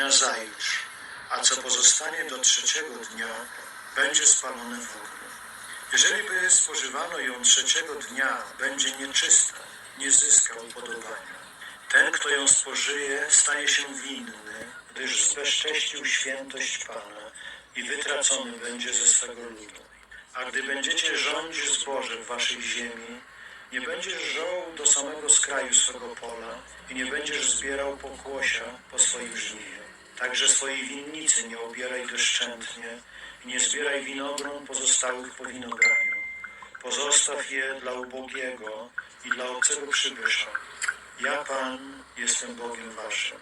nazajutrz, a co pozostanie do trzeciego dnia, będzie spalone w ogniu. Jeżeli by spożywano ją trzeciego dnia, będzie nieczysta, nie zyska upodobania. Ten, kto ją spożyje, stanie się winny, gdyż zbezcześcił świętość Pana i wytracony będzie ze swego ludu. A gdy będziecie rządzić zboże w waszej ziemi, nie będziesz żoł do samego skraju swego pola i nie będziesz zbierał pokłosia po swoim żniwie. Także swojej winnicy nie obieraj doszczętnie i nie zbieraj winogron pozostałych po winograniu. Pozostaw je dla ubogiego i dla obcego przybysza. Ja, Pan, jestem Bogiem waszym.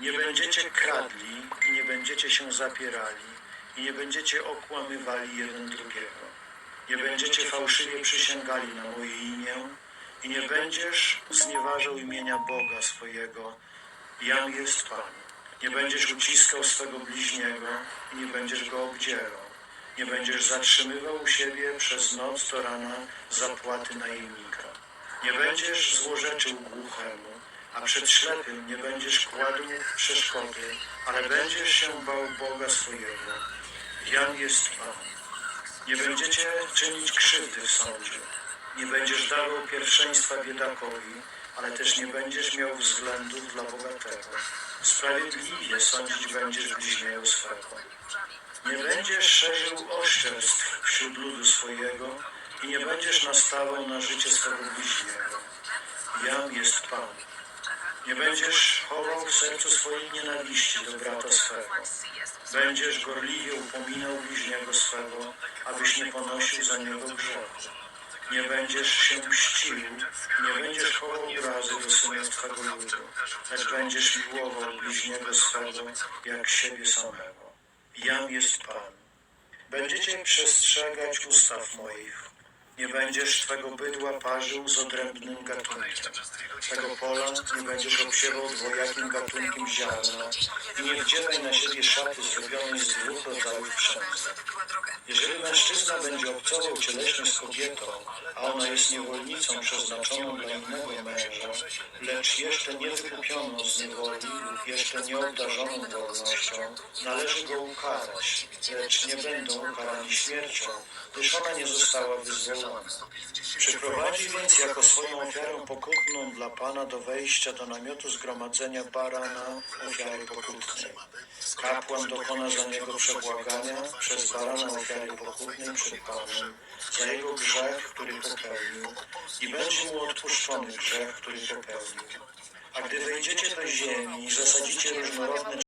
Nie będziecie kradli i nie będziecie się zapierali i nie będziecie okłamywali jeden drugiego. Nie będziecie fałszywie przysięgali na moje imię i nie będziesz znieważał imienia Boga swojego. Jam jest Pan. Nie będziesz uciskał swego bliźniego i nie będziesz go obdzierał. Nie będziesz zatrzymywał u siebie przez noc do rana zapłaty najemnika. Nie będziesz złorzeczył głuchemu, a przed ślepym nie będziesz kładł przeszkody, ale będziesz się bał Boga swojego. Jam jest Pan. Nie będziecie czynić krzywdy w sądzie. Nie będziesz dawał pierwszeństwa biedakowi, ale też nie będziesz miał względów dla bogatego. Sprawiedliwie sądzić będziesz bliźniego swego. Nie będziesz szerzył oszczerstw wśród ludu swojego i nie będziesz nastawał na życie swego bliźniego. Jam jest Pan. Nie będziesz chował w sercu swojej nienawiści do brata swego. Będziesz gorliwie upominał bliźniego swego, abyś nie ponosił za niego grzechu. Nie będziesz się mścił, nie będziesz chował urazy do synów Twego ludu, lecz będziesz miłował bliźniego swego, jak siebie samego. Jam jest Pan. Będziecie przestrzegać ustaw moich. Nie będziesz Twego bydła parzył z odrębnym gatunkiem. Twego pola nie będziesz obsiewał dwojakim gatunkiem ziarna i nie wdzieraj na siebie szaty zrobionej z dwóch rodzajów przędza. Jeżeli mężczyzna będzie obcował cieleśnie z kobietą, a ona jest niewolnicą przeznaczoną dla innego męża, lecz jeszcze nie wykupioną z niewoli lub jeszcze nie obdarzoną wolnością, należy go ukarać, lecz nie będą ukarani śmiercią, gdyż ona nie została wyzwolona. Przyprowadzi więc jako swoją ofiarę pokutną dla Pana do wejścia do namiotu zgromadzenia barana ofiary pokutnej. Kapłan dokona za niego przebłagania przez barana ofiary pokutnej przed Panem za jego grzech, który popełnił i będzie mu odpuszczony grzech, który popełnił. A gdy wejdziecie do ziemi i zasadzicie różnorodne